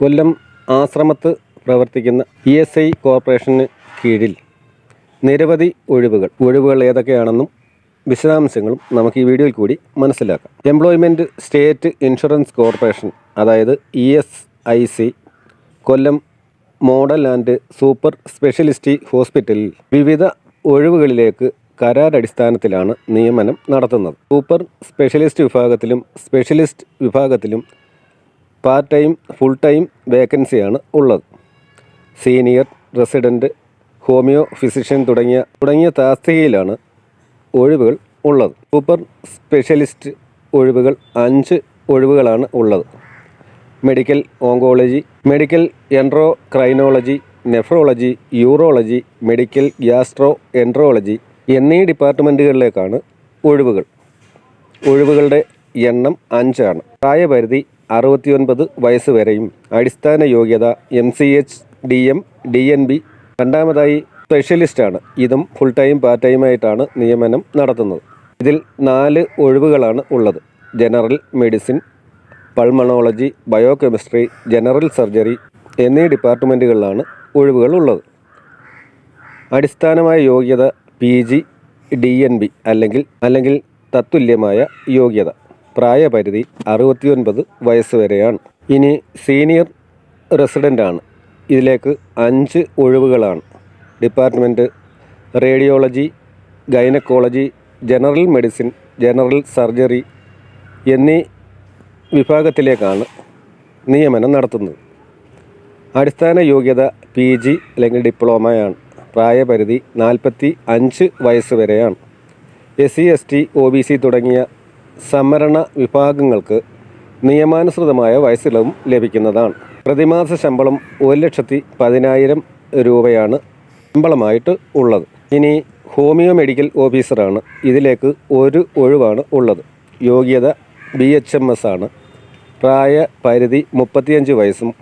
കൊല്ലം ആശ്രമത്ത് പ്രവർത്തിക്കുന്ന E S I corporation കീഴിൽ നിരവധി ഒഴിവുകൾ. ഒഴിവുകൾ ഏതൊക്കെയാണെന്നും വിശദാംശങ്ങളും നമുക്ക് ഈ വീഡിയോയിൽ കൂടി മനസ്സിലാക്കാം. എംപ്ലോയ്മെന്റ് സ്റ്റേറ്റ് ഇൻഷുറൻസ് കോർപ്പറേഷൻ അതായത് E S I C Kollam model and super speciality ഹോസ്പിറ്റലിൽ വിവിധ ഒഴിവുകളിലേക്ക് കരാറടിസ്ഥാനത്തിലാണ് നിയമനം നടത്തുന്നത്. സൂപ്പർ സ്പെഷ്യലിസ്റ്റ് വിഭാഗത്തിലും സ്പെഷ്യലിസ്റ്റ് വിഭാഗത്തിലും പാർട്ട് ടൈം ഫുൾ ടൈം വേക്കൻസിയാണ് ഉള്ളത്. സീനിയർ റെസിഡന്റ് ഹോമിയോ ഫിസിഷ്യൻ തുടങ്ങിയ തുടങ്ങിയ തസ്തികയിലാണ് ഒഴിവുകൾ ഉള്ളത്. സൂപ്പർ സ്പെഷ്യലിസ്റ്റ് ഒഴിവുകൾ അഞ്ച് ഒഴിവുകളാണ് ഉള്ളത്. Medical oncology medical endocrinology nephrology urology medical gastroenterology എന്നീ ഡിപ്പാർട്ട്മെന്റുകളിലേക്കാണ് ഒഴിവുകൾ. ഒഴിവുകളുടെ എണ്ണം അഞ്ചാണ്. പ്രായപരിധി അറുപത്തിയൊൻപത് വയസ്സ് വരെയും അടിസ്ഥാന യോഗ്യത M C H D M D N B രണ്ടാമതായി സ്പെഷ്യലിസ്റ്റാണ് ഇതും ഫുൾ ടൈം പാർട്ട് ടൈമായിട്ടാണ് നിയമനം നടത്തുന്നത്. ഇതിൽ നാല് ഒഴിവുകളാണ് ഉള്ളത്. General medicine pulmonology biochemistry general surgery എന്നീ ഡിപ്പാർട്ട്മെന്റുകളിലാണ് ഒഴിവുകൾ ഉള്ളത്. അടിസ്ഥാനമായ യോഗ്യത P G D N B അല്ലെങ്കിൽ അല്ലെങ്കിൽ തത്തുല്യമായ യോഗ്യത. പ്രായപരിധി അറുപത്തിയൊൻപത് വയസ്സ് വരെയാണ് ഇനി സീനിയർ റെസിഡന്റ് ആണ് ഇതിലേക്ക് അഞ്ച് ഒഴിവുകളാണ്. Department radiology gynaecology general medicine general surgery എന്നീ വിഭാഗത്തിലേക്കാണ് നിയമനം നടത്തുന്നത്. അടിസ്ഥാന യോഗ്യത പി ജി അല്ലെങ്കിൽ ഡിപ്ലോമയാണ്. പ്രായപരിധി നാൽപ്പത്തി അഞ്ച് വയസ്സ് വരെയാണ് S C S T O B C തുടങ്ങിയ സംവരണ വിഭാഗങ്ങൾക്ക് നിയമാനുസൃതമായ വയസ്സിളവും ലഭിക്കുന്നതാണ്. പ്രതിമാസ ശമ്പളം ഒരു ലക്ഷത്തി പതിനായിരം രൂപയാണ് ശമ്പളമായിട്ട് ഉള്ളത്. ഇനി ഹോമിയോ മെഡിക്കൽ ഓഫീസറാണ്. ഇതിലേക്ക് ഒരു ഒഴിവാണ് ഉള്ളത്. യോഗ്യത ബി എച്ച് എം എസ് ആണ്. പ്രായ പരിധി മുപ്പത്തിയഞ്ച് വയസ്സും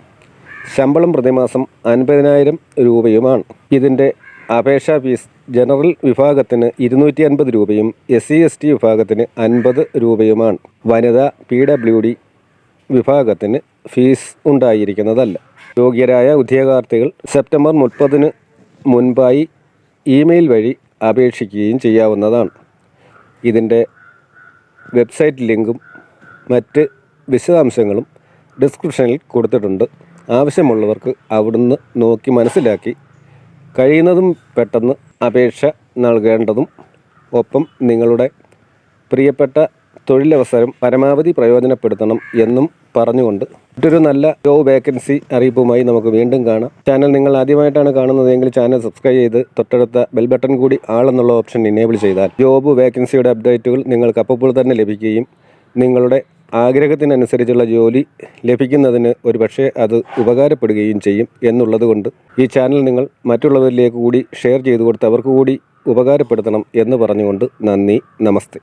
ശമ്പളം പ്രതിമാസം അൻപതിനായിരം രൂപയുമാണ്. ഇതിന്റെ അപേക്ഷാ ഫീസ് ജനറൽ വിഭാഗത്തിന് ഇരുന്നൂറ്റി അൻപത് രൂപയും എസ് സി എസ് ടി വിഭാഗത്തിന് അൻപത് രൂപയുമാണ്. വനിത പി ഡബ്ല്യു ഡി വിഭാഗത്തിന് ഫീസ് ഉണ്ടായിരിക്കുന്നതല്ല. യോഗ്യരായ ഉദ്യോഗാർത്ഥികൾ സെപ്റ്റംബർ മുപ്പതിന് മുൻപായി ഇമെയിൽ വഴി അപേക്ഷിക്കുകയും ചെയ്യാവുന്നതാണ്. ഇതിന്റെ വെബ്സൈറ്റ് ലിങ്കും മറ്റ് വിശദാംശങ്ങളും ഡിസ്ക്രിപ്ഷനിൽ കൊടുത്തിട്ടുണ്ട്. ആവശ്യമുള്ളവർക്ക് അവിടുന്ന് നോക്കി മനസ്സിലാക്കി കഴിയുന്നതും പെട്ടെന്ന് അപേക്ഷ നൽകേണ്ടതും ഒപ്പം നിങ്ങളുടെ പ്രിയപ്പെട്ട തൊഴിലവസരം പരമാവധി പ്രയോജനപ്പെടുത്തണം എന്നും പറഞ്ഞുകൊണ്ട് മറ്റൊരു നല്ല ജോബ് വേക്കൻസി അറിയിപ്പുമായി നമുക്ക് വീണ്ടും കാണാം. ചാനൽ നിങ്ങൾ ആദ്യമായിട്ടാണ് കാണുന്നതെങ്കിൽ ചാനൽ സബ്സ്ക്രൈബ് ചെയ്ത് തൊട്ടടുത്ത ബെൽ ബട്ടൺ കൂടി ആളെന്നുള്ള ഓപ്ഷൻ ഇനേബിൾ ചെയ്താൽ ജോബ് വേക്കൻസിയുടെ അപ്ഡേറ്റുകൾ നിങ്ങൾക്ക് അപ്പോൾ തന്നെ ലഭിക്കുകയും നിങ്ങളുടെ ആഗ്രഹത്തിനനുസരിച്ചുള്ള ജോലി ലഭിക്കുന്നതിന് ഒരുപക്ഷെ അത് ഉപകാരപ്പെടുകയും ചെയ്യും എന്നുള്ളതുകൊണ്ട് ഈ ചാനൽ നിങ്ങൾ മറ്റുള്ളവരിലേക്ക് കൂടി ഷെയർ ചെയ്തു കൊടുത്ത് അവർക്ക് കൂടി ഉപകാരപ്പെടുത്തണം എന്ന് പറഞ്ഞുകൊണ്ട് നന്ദി നമസ്തേ.